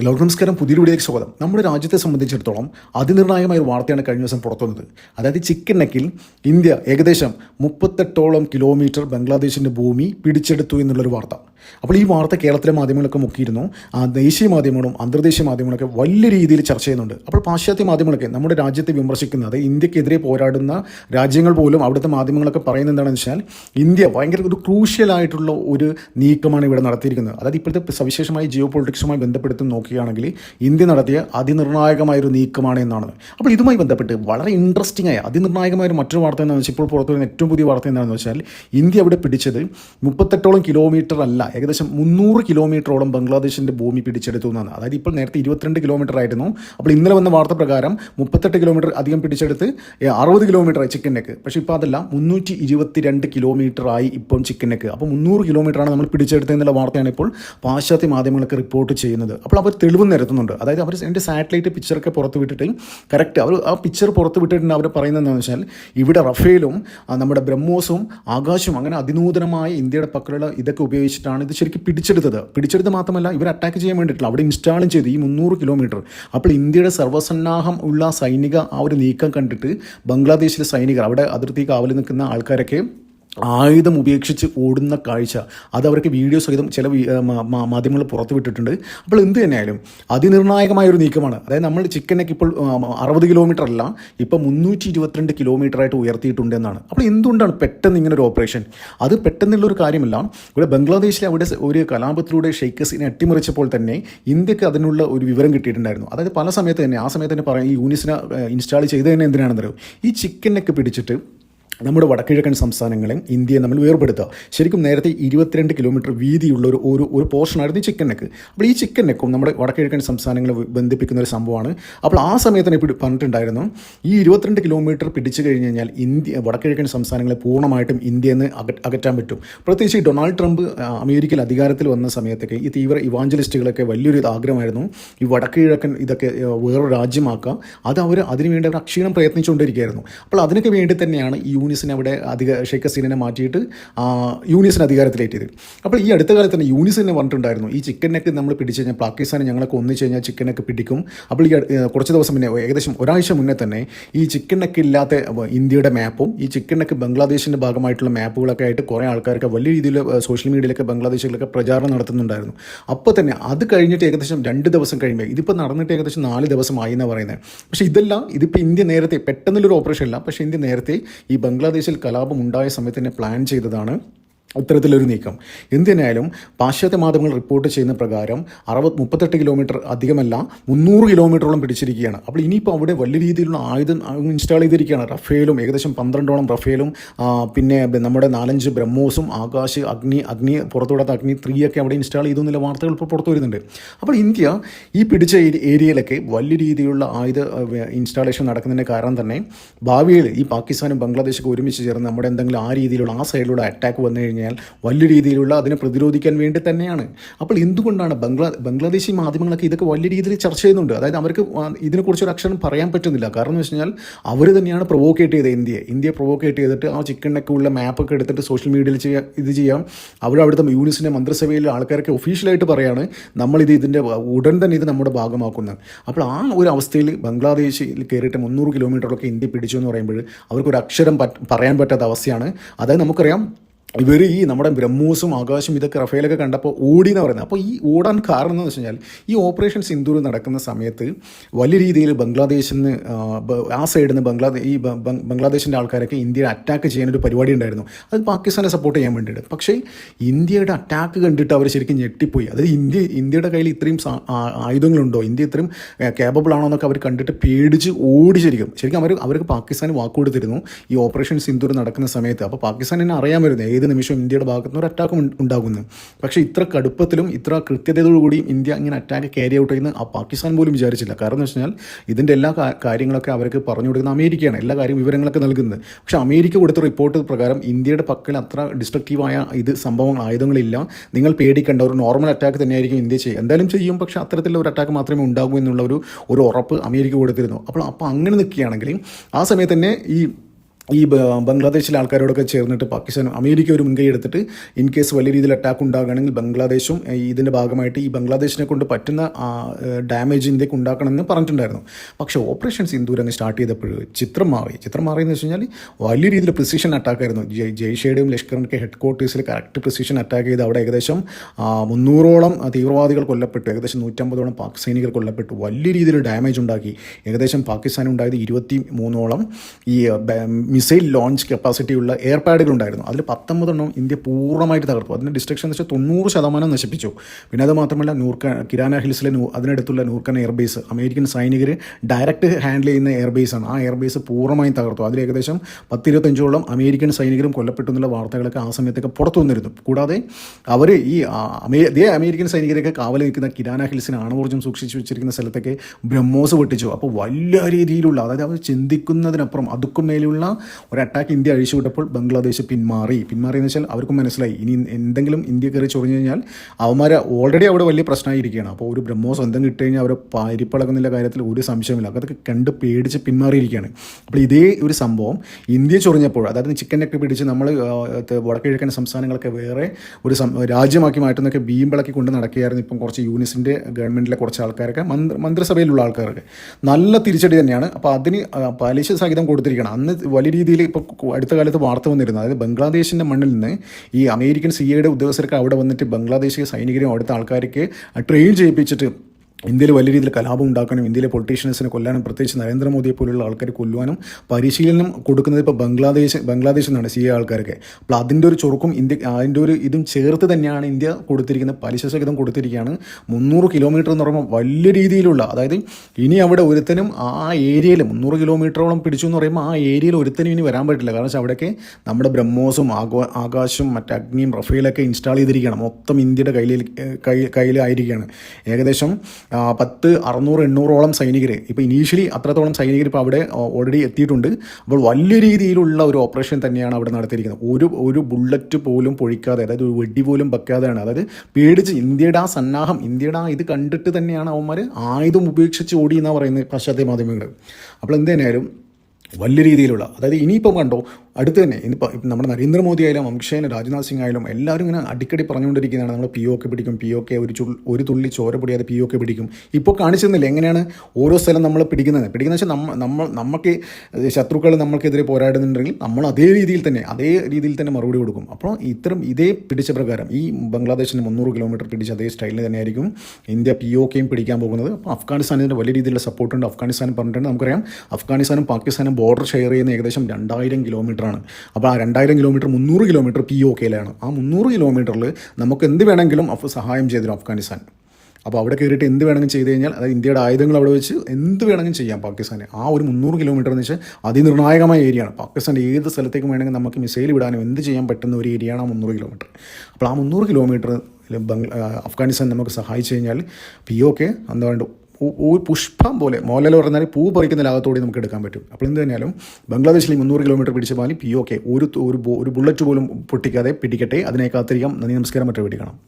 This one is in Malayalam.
എല്ലാവർക്കും നമസ്കാരം. പുതിയ വീഡിയോയ്ക്ക് സ്വാഗതം. നമ്മുടെ രാജ്യത്തെ സംബന്ധിച്ചിടത്തോളം അതിനിർണായകമായ ഒരു വാർത്തയാണ് കഴിഞ്ഞ ദിവസം പുറത്തു വന്നത് അതായത് ചിക്കൻ നെക്കിൽ ഇന്ത്യ ഏകദേശം മുപ്പത്തെട്ടോളം കിലോമീറ്റർ ബംഗ്ലാദേശിന്റെ ഭൂമി പിടിച്ചെടുത്തു എന്നുള്ളൊരു വാർത്ത. അപ്പോൾ ഈ വാർത്ത കേരളത്തിലെ മാധ്യമങ്ങളൊക്കെ മുക്കിയിരുന്നു. ആ ദേശീയ മാധ്യമങ്ങളും അന്തർദേശീയ മാധ്യമങ്ങളൊക്കെ വലിയ രീതിയിൽ ചർച്ച ചെയ്യുന്നുണ്ട്. അപ്പോൾ പാശ്ചാത്യ മാധ്യമങ്ങളൊക്കെ നമ്മുടെ രാജ്യത്തെ വിമർശിക്കുന്നത് ഇന്ത്യക്കെതിരെ പോരാടുന്ന രാജ്യങ്ങൾ പോലും അവിടുത്തെ മാധ്യമങ്ങളൊക്കെ പറയുന്നത് എന്താണെന്ന് വെച്ചാൽ ഇന്ത്യ ഭയങ്കര ഒരു ക്രൂഷ്യലായിട്ടുള്ള ഒരു നീക്കമാണ് ഇവിടെ നടത്തിയിരിക്കുന്നത്. അതായത് ഇപ്പോഴത്തെ സവിശേഷമായി ജിയോ പൊളിറ്റിക്സുമായി ബന്ധപ്പെടുത്തി നോക്കുകയാണെങ്കിൽ ഇന്ത്യ നടത്തിയ അതിനിർണായകമായ ഒരു നീക്കമാണ് എന്നാണ്. അപ്പോൾ ഇതുമായി ബന്ധപ്പെട്ട് വളരെ ഇൻട്രസ്റ്റിംഗ് ആയ അതിനിർണായകമായ ഒരു മറ്റൊരു വാർത്ത എന്താണെന്ന് വെച്ചാൽ ഇപ്പോൾ പുറത്തു വരുന്ന ഏറ്റവും പുതിയ വാർത്ത എന്താണെന്ന് വെച്ചാൽ ഇന്ത്യ അവിടെ പിടിച്ചത് മുപ്പത്തെട്ടോളം കിലോമീറ്റർ അല്ല ഏകദേശം മുന്നൂറ് കിലോമീറ്ററോളം ബംഗ്ലാദേശിന്റെ ഭൂമി പിടിച്ചെടുത്തു എന്നാണ്. അതായത് ഇപ്പോൾ നേരത്തെ ഇരുപത്തിരണ്ട് കിലോമീറ്റർ ആയിരുന്നു. അപ്പോൾ ഇന്നലെ വന്ന വാർത്ത പ്രകാരം മുപ്പത്തെട്ട് കിലോമീറ്റർ അധികം പിടിച്ചെടുത്ത് അറുപത് കിലോമീറ്റർ ആയി ചിക്കൻ നെക്ക്. പക്ഷേ ഇപ്പോൾ അതല്ല മുന്നൂറ്റി ഇരുപത്തിരണ്ട് കിലോമീറ്റർ ആയി ഇപ്പം ചിക്കൻ നെക്ക്. അപ്പോൾ മുന്നൂറ് കിലോമീറ്ററാണ് നമ്മൾ പിടിച്ചെടുത്തതെന്നുള്ള വാർത്തയാണ് ഇപ്പോൾ പാശ്ചാത്യ മാധ്യമങ്ങളൊക്കെ റിപ്പോർട്ട് ചെയ്യുന്നത്. അപ്പോൾ അവർ തെളിവ് നിരത്തുന്നുണ്ട്. അതായത് അവർ എന്റെ സാറ്റലൈറ്റ് പിക്ചറൊക്കെ പുറത്ത് വിട്ടിട്ട് കറക്റ്റ് അവർ ആ പിക്ചർ പുറത്ത് വിട്ടിട്ടുണ്ട് അവർ പറയുന്നത് എന്താണെന്ന് വെച്ചാൽ ഇവിടെ റഫേലും നമ്മുടെ ബ്രഹ്മോസും ആകാശവും അങ്ങനെ അതിനൂതനമായ ഇന്ത്യയുടെ പക്കലുള്ള ഇതൊക്കെ ഉപയോഗിച്ചിട്ടാണ് ഇത് ശരിക്കും പിടിച്ചെടുത്തത്. പിടിച്ചെടുത്ത് മാത്രമല്ല ഇവർ അറ്റാക്ക് ചെയ്യാൻ വേണ്ടിയിട്ടില്ല. അവിടെ ഇൻസ്റ്റാളും ചെയ്തു ഈ മുന്നൂറ് കിലോമീറ്റർ അപ്പോൾ ഇന്ത്യയുടെ സർവസന്നാഹം ഉള്ള സൈനിക ആ ഒരു നീക്കം കണ്ടിട്ട് ബംഗ്ലാദേശിലെ സൈനികർ അവിടെ അതിർത്തി കാവലിൽ നിൽക്കുന്ന ആൾക്കാരൊക്കെ ആയുധം ഉപേക്ഷിച്ച് ഓടുന്ന കാഴ്ച. അത് അവർക്ക് വീഡിയോ സഹിതം ചില മാധ്യമങ്ങൾ പുറത്തുവിട്ടിട്ടുണ്ട് അപ്പോൾ എന്ത് തന്നെയായാലും അതിനിർണായകമായ ഒരു നീക്കമാണ്. അതായത് നമ്മൾ ചിക്കനൊക്കെ ഇപ്പോൾ അറുപത് കിലോമീറ്റർ അല്ല ഇപ്പോൾ മുന്നൂറ്റി ഇരുപത്തിരണ്ട് കിലോമീറ്റർ ആയിട്ട് ഉയർത്തിയിട്ടുണ്ട് എന്നാണ്. അപ്പോൾ എന്തുകൊണ്ടാണ് പെട്ടെന്ന് ഇങ്ങനെ ഒരു ഓപ്പറേഷൻ അത് പെട്ടെന്നുള്ളൊരു കാര്യമല്ല. ഇവിടെ ബംഗ്ലാദേശിലെ അവിടെ ഒരു കലാപത്തിലൂടെ ഷെയ്ക്കസിനെ അട്ടിമറിച്ചപ്പോൾ തന്നെ ഇന്ത്യയ്ക്ക് അതിനുള്ള ഒരു വിവരം കിട്ടിയിട്ടുണ്ടായിരുന്നു. അതായത് പല സമയത്ത് തന്നെ ആ സമയത്ത് തന്നെ പറയാം ഈ യൂണിസിനെ ഇൻസ്റ്റാൾ ചെയ്ത് തന്നെ എന്തിനാണെന്നറിയോ? ഈ ചിക്കനൊക്കെ പിടിച്ചിട്ട് നമ്മുടെ വടക്കിഴക്കൻ സംസ്ഥാനങ്ങളെ ഇന്ത്യയെ നമ്മൾ വേർപെടുത്തുക. ശരിക്കും നേരത്തെ ഇരുപത്തിരണ്ട് കിലോമീറ്റർ വീതിയുള്ള ഒരു ഒരു ഒരു പോർഷനായിരുന്നു ഈ ചിക്കൻ നെക്ക്. അപ്പോൾ ഈ ചിക്കൻ നെക്കും നമ്മുടെ വടക്കിഴക്കൻ സംസ്ഥാനങ്ങളെ ബന്ധിപ്പിക്കുന്ന ഒരു സംഭവമാണ്. അപ്പോൾ ആ സമയത്ത് തന്നെ ഇപ്പോൾ പറഞ്ഞിട്ടുണ്ടായിരുന്നു ഈ ഇരുപത്തിരണ്ട് കിലോമീറ്റർ പിടിച്ചു കഴിഞ്ഞ് കഴിഞ്ഞാൽ ഇന്ത്യ വടക്കിഴക്കൻ സംസ്ഥാനങ്ങളെ പൂർണമായിട്ടും ഇന്ത്യയിൽ നിന്ന് അക അകറ്റാൻ പറ്റും. പ്രത്യേകിച്ച് ഡൊണാൾഡ് ട്രംപ് അമേരിക്കയിൽ അധികാരത്തിൽ വന്ന സമയത്തൊക്കെ ഈ തീവ്ര ഇവാഞ്ചലിസ്റ്റുകളൊക്കെ വലിയൊരു ആഗ്രഹമായിരുന്നു ഈ വടക്കിഴക്കൻ ഇതൊക്കെ വേറൊരു രാജ്യമാക്കുക. അത് അവർ അതിനുവേണ്ടി അവർ അക്ഷീണം പ്രയത്നിച്ചുകൊണ്ടിരിക്കുകയായിരുന്നു. അപ്പോൾ അതിനൊക്കെ വേണ്ടി തന്നെയാണ് ഈ യൂണിസിനെ അവിടെ അധിക ഷെയ്ഖ് ഹസീനെ മാറ്റിയിട്ട് യൂനിസിനെ അധികാരത്തിലേറ്റിയത് അപ്പോൾ ഈ അടുത്ത കാലത്ത് തന്നെ യൂണിസ് തന്നെ പറഞ്ഞിട്ടുണ്ടായിരുന്നു. ഈ ചിക്കനൊക്കെ നമ്മൾ പിടിച്ചു കഴിഞ്ഞാൽ പാകിസ്ഥാനെ ഞങ്ങളൊക്കെ ഒന്നിച്ച് കഴിഞ്ഞാൽ ചിക്കനൊക്കെ പിടിക്കും. അപ്പോൾ ഈ കുറച്ച് ദിവസം മുന്നേ ഏകദേശം ഒരാഴ്ച മുന്നേ തന്നെ ഈ ചിക്കനൊക്കെ ഇല്ലാത്ത ഇന്ത്യയുടെ മാപ്പും ഈ ചിക്കനൊക്കെ ബംഗ്ലാദേശിന്റെ ഭാഗമായിട്ടുള്ള മാപ്പുകളൊക്കെ ആയിട്ട് കുറേ ആൾക്കാർക്ക് വലിയ രീതിയിൽ സോഷ്യൽ മീഡിയയിലൊക്കെ ബംഗ്ലാദേശിലൊക്കെ പ്രചാരണം നടത്തുന്നുണ്ടായിരുന്നു. അപ്പോൾ തന്നെ അത് കഴിഞ്ഞിട്ട് ഏകദേശം രണ്ട് ദിവസം കഴിയുമ്പോൾ ഇതിപ്പോൾ നടന്നിട്ട് ഏകദേശം നാല് ദിവസമായി എന്നാണ് പറയുന്നത് പക്ഷേ ഇതെല്ലാം ഇതിപ്പോൾ ഇന്ത്യ നേരത്തെ പെട്ടെന്നുള്ളൊരു ഓപ്പറേഷൻ അല്ല. പക്ഷേ ഇന്ത്യ നേരത്തെ ഈ ബംഗ്ലാദേശിൽ കലാപം ഉണ്ടായ സമയത്ത് തന്നെ പ്ലാൻ ചെയ്തതാണ്. ഇത്തരത്തിലൊരു നീക്കം. എന്തിനായാലും പാശ്ചാത്യ മാധ്യമങ്ങൾ റിപ്പോർട്ട് ചെയ്യുന്ന പ്രകാരം അറുപത് മുപ്പത്തെട്ട് കിലോമീറ്റർ അധികമല്ല മുന്നൂറ് കിലോമീറ്ററോളം പിടിച്ചിരിക്കുകയാണ്. അപ്പോൾ ഇനിയിപ്പോൾ അവിടെ വലിയ രീതിയിലുള്ള ആയുധം ഇൻസ്റ്റാൾ ചെയ്തിരിക്കുകയാണ്. റഫേലും ഏകദേശം പന്ത്രണ്ടോളം റഫേലും പിന്നെ നമ്മുടെ നാലഞ്ച് ബ്രഹ്മോസും ആകാശ് അഗ്നി അഗ്നി പുറത്തുവിടാത്ത അഗ്നി ത്രീ ഒക്കെ അവിടെ ഇൻസ്റ്റാൾ ചെയ്തു എന്നുള്ള വാർത്തകൾ ഇപ്പോൾ പുറത്തു വരുന്നുണ്ട്. അപ്പോൾ ഇന്ത്യ ഈ പിടിച്ച ഏരി- ഏരിയയിലൊക്കെ വലിയ രീതിയിലുള്ള ആയുധ ഇൻസ്റ്റാളേഷൻ നടക്കുന്നതിന്റെ കാരണം തന്നെ ഭാവിയിൽ ഈ പാകിസ്ഥാനും ബംഗ്ലാദേശൊക്കെ ഒരുമിച്ച് ചേർന്ന് നമ്മുടെ എന്തെങ്കിലും ആ രീതിയിലുള്ള ആ സൈഡിലൂടെ അറ്റാക്ക് വന്നു കഴിഞ്ഞാൽ വലിയ രീതിയിലുള്ള അതിനെ പ്രതിരോധിക്കാൻ വേണ്ടി തന്നെയാണ്. അപ്പോൾ എന്തുകൊണ്ടാണ് ബംഗ്ലാ ബംഗ്ലാദേശി മാധ്യമങ്ങളൊക്കെ ഇതൊക്കെ വലിയ രീതിയിൽ ചർച്ച ചെയ്യുന്നുണ്ട്? അതായത് അവർക്ക് ഇതിനെക്കുറിച്ച് ഒരു അക്ഷരം പറയാൻ പറ്റുന്നില്ല. കാരണം എന്ന് വെച്ച് കഴിഞ്ഞാൽ അവർ തന്നെയാണ് പ്രൊവോക്കേറ്റ് ചെയ്തത് ഇന്ത്യയെ. ഇന്ത്യയെ പ്രൊവോക്കേറ്റ് ചെയ്തിട്ട് ആ ചിക്കനൊക്കെ ഉള്ള മാപ്പൊക്കെ എടുത്തിട്ട് സോഷ്യൽ മീഡിയയിൽ ചെയ്യാം ഇത് ചെയ്യാം. അവിടെ അവിടുത്തെ യൂണിസിന്റെ മന്ത്രിസഭയിൽ ആൾക്കാരൊക്കെ ഒഫീഷ്യലായിട്ട് പറയാണ് നമ്മളിത് ഇതിന്റെ ഉടൻ തന്നെ ഇത് നമ്മുടെ ഭാഗമാക്കുന്നത്. അപ്പോൾ ആ ഒരു അവസ്ഥയിൽ ബംഗ്ലാദേശിൽ കയറിയിട്ട് മുന്നൂറ് കിലോമീറ്ററൊക്കെ ഇന്ത്യ പിടിച്ചു എന്ന് പറയുമ്പോൾ അവർക്കൊരു അക്ഷരം പറയാൻ പറ്റാത്ത അവസ്ഥയാണ്. അതായത് നമുക്കറിയാം ഇവർ ഈ നമ്മുടെ ബ്രഹ്മോസും ആകാശും ഇതൊക്കെ റഫേലൊക്കെ കണ്ടപ്പോൾ ഓടി എന്ന് പറയുന്നത് അപ്പോൾ ഈ ഓടാൻ കാരണം എന്ന് വെച്ച് കഴിഞ്ഞാൽ ഈ ഓപ്പറേഷൻ സിന്ദൂർ നടക്കുന്ന സമയത്ത് വലിയ രീതിയിൽ ബംഗ്ലാദേശിൽ നിന്ന് ആ, സൈഡിൽ നിന്ന് ബംഗ്ലാദേശ് ഈ ബംഗ്ലാദേശിന്റെ ആൾക്കാരൊക്കെ ഇന്ത്യയെ അറ്റാക്ക് ചെയ്യാനൊരു പരിപാടി ഉണ്ടായിരുന്നു. അത് പാകിസ്ഥാനെ സപ്പോർട്ട് ചെയ്യാൻ വേണ്ടിയിട്ട്. പക്ഷേ ഇന്ത്യയുടെ അറ്റാക്ക് കണ്ടിട്ട് അവർ ശരിക്കും ഞെട്ടിപ്പോയി. അതായത് ഇന്ത്യ ഇന്ത്യയുടെ കയ്യിൽ ഇത്രയും ആയുധങ്ങളുണ്ടോ? ഇന്ത്യ ഇത്രയും കേപ്പബിൾ ആണോ എന്നൊക്കെ അവർ കണ്ടിട്ട് പേടിച്ച് ഓടി ശരിക്കും. ശരിക്കും അവർ അവർക്ക് പാകിസ്ഥാൻ വാക്കുകൊടുത്തിരുന്നു ഈ ഓപ്പറേഷൻ സിന്ദൂർ നടക്കുന്ന സമയത്ത്. അപ്പോൾ പാകിസ്ഥാൻ തന്നെ അറിയാൻ വരുന്നത് ഏത് നിമിഷവും ഇന്ത്യയുടെ ഭാഗത്തു നിന്ന് ഒരു അറ്റാക്കും ഉണ്ടാകുന്നു. പക്ഷേ ഇത്ര കടുപ്പത്തിലും ഇത്ര കൃത്യതയോടുകൂടിയും ഇന്ത്യ ഇങ്ങനെ അറ്റാക്ക് ക്യാരി ഔട്ട് ചെയ്യുന്ന ആ പാകിസ്ഥാൻ പോലും വിചാരിച്ചില്ല. കാരണം എന്ന് വെച്ചാൽ ഇതിന്റെ എല്ലാ കാര്യങ്ങളൊക്കെ അവർക്ക് പറഞ്ഞു കൊടുക്കുന്ന അമേരിക്കയാണ്. എല്ലാ കാര്യം വിവരങ്ങളൊക്കെ നൽകുന്നത്. പക്ഷേ അമേരിക്ക കൊടുത്ത റിപ്പോർട്ട് പ്രകാരം ഇന്ത്യയുടെ പക്കൽ അത്ര ഡിസ്ട്രക്റ്റീവായ ഇത് സംഭവങ്ങൾ ആയുധങ്ങളില്ല. നിങ്ങൾ പേടിക്കേണ്ട ഒരു നോർമൽ അറ്റാക്ക് തന്നെയായിരിക്കും ഇന്ത്യ ചെയ്യുക. എന്തായാലും ചെയ്യും. പക്ഷേ അത്തരത്തിലുള്ള ഒരു അറ്റാക്ക് മാത്രമേ ഉണ്ടാകൂ എന്നുള്ള ഒരു ഒരു ഉറപ്പ് അമേരിക്ക കൊടുത്തിരുന്നു. അപ്പോൾ അപ്പോൾ അങ്ങനെ നിൽക്കുകയാണെങ്കിൽ ആ സമയത്ത് തന്നെ ഈ ഈ ബംഗ്ലാദേശിലെ ആൾക്കാരോടൊക്കെ ചേർന്നിട്ട് പാകിസ്ഥാൻ അമേരിക്ക ഒരു മുൻകൈ എടുത്തിട്ട് ഇൻ കേസ് വലിയ രീതിയിൽ അറ്റാക്ക് ഉണ്ടാകുകയാണെങ്കിൽ ബംഗ്ലാദേശും ഇതിന്റെ ഭാഗമായിട്ട് ഈ ബംഗ്ലാദേശിനെ കൊണ്ട് പറ്റുന്ന ഡാമേജ് ഇന്ത്യയ്ക്ക് ഉണ്ടാക്കണമെന്ന് പറഞ്ഞിട്ടുണ്ടായിരുന്നു. പക്ഷേ ഓപ്പറേഷൻ സിന്ദൂർ അങ്ങ് സ്റ്റാർട്ട് ചെയ്തപ്പോൾ ചിത്രം മാറി. ചിത്രം മാറിയെന്ന് വെച്ച് കഴിഞ്ഞാൽ വലിയ രീതിയിൽ പ്രിസിഷൻ അറ്റാക്കായിരുന്നു ജയ് ജയ്ഷയുടെയും ലഷ്കറിന്റെ ഹെഡ് ക്വാർട്ടേഴ്സിൽ കറക്റ്റ് പ്രിസിഷൻ അറ്റാക്ക് ചെയ്ത് അവിടെ ഏകദേശം മുന്നൂറോളം തീവ്രവാദികൾ കൊല്ലപ്പെട്ടു. ഏകദേശം നൂറ്റമ്പതോളം പാക് സൈനികർ കൊല്ലപ്പെട്ടു. വലിയ രീതിയിൽ ഡാമേജ് ഉണ്ടാക്കി. ഏകദേശം പാകിസ്ഥാൻ ഉണ്ടായത് ഇരുപത്തി മൂന്നോളം ഈ മിസൈൽ ലോഞ്ച് കപ്പാസിറ്റി ഉള്ള എയർ പാഡുകൾ ഉണ്ടായിരുന്നു അതിൽ പത്തൊമ്പതെണ്ണം ഇന്ത്യ പൂർണമായിട്ട് തകർത്തു. അതിന്റെ ഡിസ്ട്രക്ഷൻ എന്ന് വെച്ചാൽ തൊണ്ണൂറ് ശതമാനം നശിപ്പിച്ചു. പിന്നെ അത് മാത്രമല്ല നൂർക്ക കിരാന ഹിൽസിലെ അതിനടുത്തുള്ള നൂർക്കൻ എയർബേസ് അമേരിക്കൻ സൈനികർ ഡയറക്റ്റ് ഹാൻഡിൽ ചെയ്യുന്ന എയർബേസാണ് ആ എയർബേസ് പൂർണമായും തകർത്തു. അതിൽ ഏകദേശം പത്തിരുപത്തഞ്ചോളം അമേരിക്കൻ സൈനികരും കൊല്ലപ്പെട്ടു എന്നുള്ള വാർത്തകളൊക്കെ ആ സമയത്തൊക്കെ പുറത്തു വന്നിരുന്നു. കൂടാതെ അവർ ഈ അതേ അമേരിക്കൻ സൈനികരൊക്കെ കാവൽ നിൽക്കുന്ന കിരാന ഹിൽസിന് ആണവോർജം സൂക്ഷിച്ചു വെച്ചിരിക്കുന്ന സ്ഥലത്തൊക്കെ ബ്രഹ്മോസ് പൊട്ടിച്ചു. അപ്പോൾ വലിയ രീതിയിലുള്ള അതായത് അവർ ചിന്തിക്കുന്നതിനപ്പുറം അതുക്കും മേലുള്ള ഒരു അറ്റാക്ക് ഇന്ത്യ അഴിച്ചുവിട്ടപ്പോൾ ബംഗ്ലാദേശ് പിന്മാറി. പിന്മാറി എന്ന് വെച്ചാൽ അവർക്ക് മനസ്സിലായി. ഇനി എന്തെങ്കിലും ഇന്ത്യ കയറി ചൊറിഞ്ഞു കഴിഞ്ഞാൽ അവന്മാർ ഓൾറെഡി അവിടെ വലിയ പ്രശ്നമായി പ്രശ്നമായിരിക്കുകയാണ്. അപ്പോൾ ഒരു ബ്രഹ്മോസ് എന്തെങ്കിലും കിട്ടുകഴിഞ്ഞാൽ കഴിഞ്ഞാൽ അവരെ പരിപ്പളകുന്നില്ല കാര്യത്തിൽ ഒരു സംശയമില്ല അതൊക്കെ കണ്ട് പേടിച്ച് പിന്മാറിയിരിക്കുകയാണ്. അപ്പോൾ ഇതേ ഒരു സംഭവം ഇന്ത്യ ചൊറിഞ്ഞപ്പോൾ അതായത് ചിക്കനൊക്കെ പിടിച്ച് നമ്മൾ വടക്കിഴക്കൻ സംസ്ഥാനങ്ങളൊക്കെ വേറെ ഒരു രാജ്യമാക്കി മാറ്റുന്നൊക്കെ വീമ്പിളക്കി കൊണ്ട് നടക്കുകയായിരുന്നു ഇപ്പം കുറച്ച് യൂണിസിന്റെ ഗവൺമെന്റിലെ കുറച്ച് ആൾക്കാരൊക്കെ മന്ത്രി മന്ത്രിസഭയിലുള്ള ആൾക്കാരൊക്കെ. നല്ല തിരിച്ചടി തന്നെയാണ്. അപ്പോൾ അതിന് പലിശ സഹിതം കൊടുത്തിരിക്കണം അന്ന് വലിയ രീതിയിൽ ഇപ്പോൾ അടുത്ത കാലത്ത് വാർത്ത വന്നിരുന്നു. അതായത് ബംഗ്ലാദേശിന്റെ മണ്ണിൽ നിന്ന് ഈ അമേരിക്കൻ സി ഐയുടെ ഉദ്യോഗസ്ഥർക്ക് അവിടെ വന്നിട്ട് ബംഗ്ലാദേശിലെ സൈനികരെയും അവിടുത്തെ ആൾക്കാർക്ക് ട്രെയിൻ ചെയ്യിപ്പിച്ചിട്ട് ഇന്ത്യയിൽ വലിയ രീതിയിൽ കലാപം ഉണ്ടാക്കാനും ഇന്ത്യയിലെ പൊളിറ്റീഷ്യൻസിനെ കൊല്ലാനും പ്രത്യേകിച്ച് നരേന്ദ്രമോദിയെ പോലുള്ള ആൾക്കാർ കൊല്ലുവാനും പരിശീലനം കൊടുക്കുന്നത് ഇപ്പോൾ ബംഗ്ലാദേശ് ബംഗ്ലാദേശിൽ നിന്നാണ് സി എ ആൾക്കാരൊക്കെ. അപ്പോൾ അതിന്റെ ഒരു ചുറുക്കും ഇന്ത്യ അതിന്റെ ഒരു ഇതും ചേർത്ത് തന്നെയാണ് ഇന്ത്യ കൊടുത്തിരിക്കുന്നത് പലിശ സഹിതം കൊടുത്തിരിക്കുകയാണ്. മുന്നൂറ് കിലോമീറ്റർ എന്ന് പറയുമ്പോൾ വലിയ രീതിയിലുള്ള അതായത് ഇനി അവിടെ ഒരുത്തനും ആ ഏരിയയിൽ മുന്നൂറ് കിലോമീറ്ററോളം പിടിച്ചു എന്ന് പറയുമ്പോൾ ആ ഏരിയയിൽ ഒരുത്തനും ഇനി വരാൻ പറ്റില്ല. കാരണം വെച്ചാൽ അവിടെയൊക്കെ നമ്മുടെ ബ്രഹ്മോസും ആഗോ ആകാശും മറ്റ് അഗ്നിയും റഫേലൊക്കെ ഇൻസ്റ്റാൾ ചെയ്തിരിക്കുകയാണ്. മൊത്തം ഇന്ത്യയുടെ കയ്യിൽ കയ്യിലായിരിക്കുകയാണ്. ഏകദേശം പത്ത് അറുന്നൂറ് എണ്ണൂറോളം സൈനികർ ഇപ്പോൾ ഇനീഷ്യലി അത്രത്തോളം സൈനികർ ഇപ്പോൾ അവിടെ ഓൾറെഡി എത്തിയിട്ടുണ്ട്. അപ്പോൾ വലിയ രീതിയിലുള്ള ഒരു ഓപ്പറേഷൻ തന്നെയാണ് അവിടെ നടത്തിയിരിക്കുന്നത്. ഒരു ഒരു ബുള്ളറ്റ് പോലും പൊഴിക്കാതെ അതായത് ഒരു വെടി പോലും വെക്കാതെയാണ്. അതായത് പേടിച്ച് ഇന്ത്യയുടെ ആ സന്നാഹം ഇന്ത്യയുടെ ആ ഇത് കണ്ടിട്ട് തന്നെയാണ് അവന്മാർ ആയുധം ഉപേക്ഷിച്ച് ഓടി എന്നാണ് പറയുന്നത് പാശ്ചാത്യ മാധ്യമങ്ങൾ അപ്പോൾ എന്ത് തന്നെയായാലും വലിയ രീതിയിലുള്ള അതായത് ഇനിയിപ്പം കണ്ടോ അടുത്ത് തന്നെ ഇപ്പം നമ്മുടെ നരേന്ദ്രമോദി ആയാലും അമിത്ഷായാലും രാജ്നാഥ് സിംഗ് ആയാലും എല്ലാവരും ഇങ്ങനെ അടിക്കടി പറഞ്ഞുകൊണ്ടിരിക്കുന്നതാണ്. നമ്മൾ പി ഒ കെ പിടിക്കും പി ഒ കെ ഒരു ചുൾ ഒരു തുള്ളി ചോര പൊടിയാതെ പി ഒ കെ പിടിക്കും. ഇപ്പോൾ കാണിച്ചിരുന്നില്ല എങ്ങനെയാണ് ഓരോ സ്ഥലം നമ്മൾ പിടിക്കുന്നത്? പിടിക്കുന്ന വെച്ചാൽ നമ്മൾ നമ്മൾ നമുക്ക് ശത്രുക്കൾ നമ്മൾക്കെതിരെ പോരാടുന്നുണ്ടെങ്കിൽ നമ്മൾ അതേ രീതിയിൽ തന്നെ അതേ രീതിയിൽ തന്നെ മറുപടി കൊടുക്കും. അപ്പോൾ ഇത്തരം ഇതേ പിടിച്ച പ്രകാരം ഈ ബംഗ്ലാദേശിന് മുന്നൂറ് കിലോമീറ്റർ പിടിച്ച അതേ സ്റ്റൈലിൽ തന്നെയായിരിക്കും ഇന്ത്യ പി ഒ കെയും പിടിക്കാൻ പോകുന്നത്. അപ്പോൾ അഫ്ഗാനിസ്ഥാനിന്റെ വലിയ രീതിയിലുള്ള സപ്പോർട്ടുണ്ട് അഫ്ഗാനിസ്ഥാൻ പറഞ്ഞിട്ടുണ്ട്. നമുക്കറിയാം അഫ്ഗാനിസ്ഥാനും പാകിസ്ഥാനും ബോർഡർ ഷെയർ ചെയ്യുന്ന ഏകദേശം രണ്ടായിരം കിലോമീറ്ററാണ്. അപ്പോൾ ആ രണ്ടായിരം കിലോമീറ്റർ മുന്നൂറ് കിലോമീറ്റർ പി ഒ കെയിലാണ് ആ മുന്നൂറ് കിലോമീറ്ററിൽ നമുക്ക് എന്ത് വേണമെങ്കിലും സഹായം ചെയ്തിരും അഫ്ഗാനിസ്ഥാൻ. അപ്പോൾ അവിടെ കയറിയിട്ട് എന്ത് വേണമെങ്കിലും ചെയ്ത് കഴിഞ്ഞാൽ അതായത് ഇന്ത്യയുടെ ആയുധങ്ങൾ അവിടെ വെച്ച് എന്ത് വേണമെങ്കിലും ചെയ്യാം പാകിസ്ഥാനെ. ആ ഒരു മുന്നൂറ് കിലോമീറ്റർ എന്ന് വെച്ചാൽ അതിനിർണായകമായ ഏരിയയാണ് പാകിസ്ഥാന്റെ ഏത് സ്ഥലത്തേക്ക് വേണമെങ്കിൽ നമുക്ക് മിസൈൽ വിടാനും എന്ത് ചെയ്യാൻ പറ്റുന്ന ഒരു ഏരിയയാണ് ആ മുന്നൂറ് കിലോമീറ്റർ. അപ്പോൾ ആ മുന്നൂറ് കിലോമീറ്റർ ബംഗ്ല അഫ്ഗാനിസ്ഥാൻ നമുക്ക് സഹായിച്ചു കഴിഞ്ഞാൽ പി ഒ കെ എന്താ വേണ്ട ഒരു പുഷ്പം പോലെ മോലൽ പറഞ്ഞാൽ പൂ പറിക്കുന്ന ലാഭത്തോടെ നമുക്ക് എടുക്കാൻ പറ്റും. അപ്പോൾ എന്ത് തന്നെയാലും ബംഗ്ലാദേശിൽ മുന്നൂറ് കിലോമീറ്റർ പിടിച്ച പാലി പി ഒ കെ ഒരു ഒരു ബുള്ളറ്റ് പോലും പൊട്ടിക്കാതെ പിടിക്കട്ടെ. അതിനെ കാത്തിരിക്കാം. നന്ദി നമസ്കാരം. മറ്റൊരു വീഡിയോ കാണാം.